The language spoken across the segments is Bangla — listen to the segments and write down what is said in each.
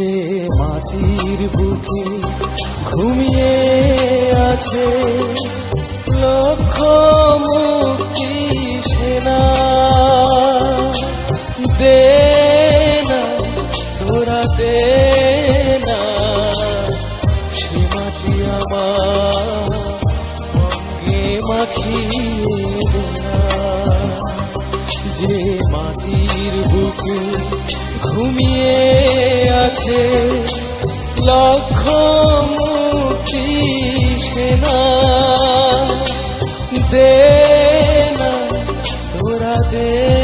যে মাটির বুকে ঘুমিয়ে আছে, লক্ষ মুক্তি সেনা। দে না দে না, সে যে মাটির বুকে ঘুমিয়ে আছে লক্ষ মুক্তি সেনা দে না তোরা দে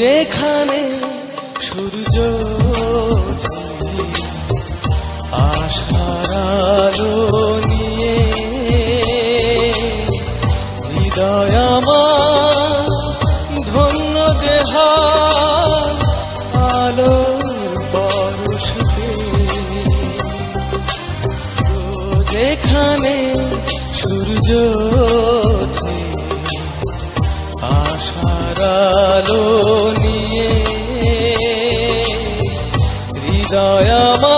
এখানে সূর্য আশার আলো নিয়ে হৃদয় ধন্য যে আলোর পরশ পেয়ে। সূর্য আশার নিয়ে হৃদয় আমার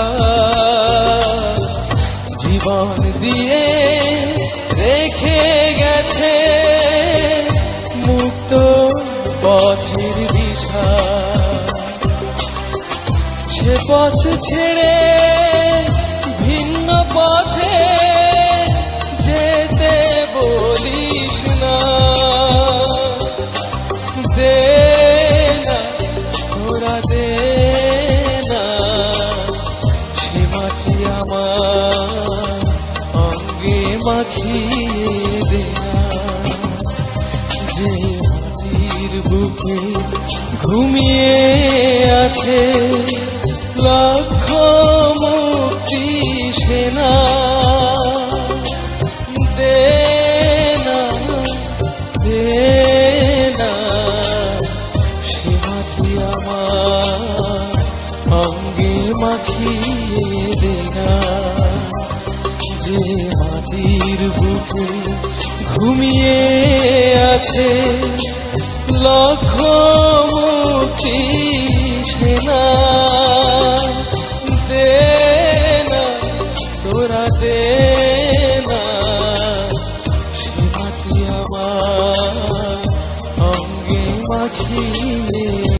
দিয়ে রেখে গেছে মুক্ত পথের দিশা। সে পথ ছেড়ে ভিন্ন পথে যেতে বলিস না। দে অঙ্গে মাখিয়ে দে না যে মাটির বুকে ঘুমিয়ে আছে, লক্ষ মুক্তি সেনা মাখিয়ে দে না যে মাটির বুকে ঘুমিয়ে আছে। লক্ষ মুক্তি সেনা